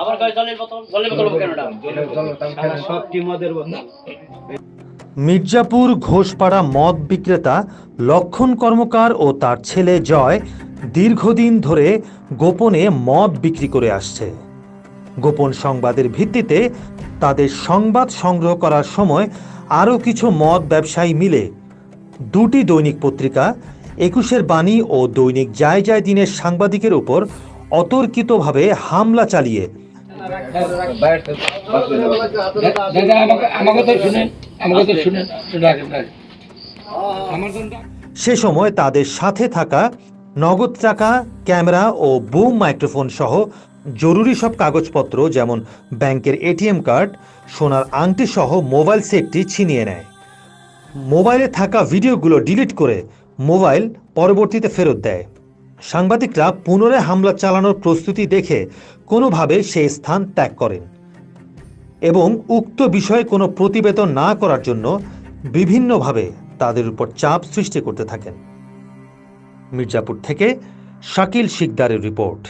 আমার গায়ে জলের বোতল? জলের বোতল কেন সবটি মদের বোতল। মির্জাপুর ঘোষপাড়া মদ বিক্রেতা লক্ষণ কর্মকার ও তার ছেলে জয় দীর্ঘদিন ধরে গোপনে মদ বিক্রি করে আসছে। গোপন সংবাদের ভিত্তিতে তাদের সংবাদ সংগ্রহ করার সময় আরও কিছু মদ ব্যবসায়ী মিলে দুটি দৈনিক পত্রিকা একুশের বাণী ও দৈনিক যায় যায় দিনের সাংবাদিকের উপর অতর্কিতভাবে হামলা চালিয়ে সে সময় তাদের সাথে থাকা নগদ টাকা, ক্যামেরা ও বুম মাইক্রোফোন সহ জরুরি সব কাগজপত্র যেমন ব্যাংকের এটিএম কার্ড, সোনার আংটি সহ মোবাইল সেটটি ছিনিয়ে নেয়। মোবাইলে থাকা ভিডিওগুলো ডিলিট করে মোবাইল পরবর্তীতে ফেরত দেয়। সাংবাদিকরা পুনরায় হামলা চালানোর প্রস্তুতি দেখে কোনোভাবে সেই স্থান ত্যাগ করেন এবং উক্ত বিষয়ে কোনো প্রতিবেদন না করার জন্য বিভিন্নভাবে তাদের উপর চাপ সৃষ্টি করতে থাকেন। মির্জাপুর থেকে শাকিল শিকদারের রিপোর্ট।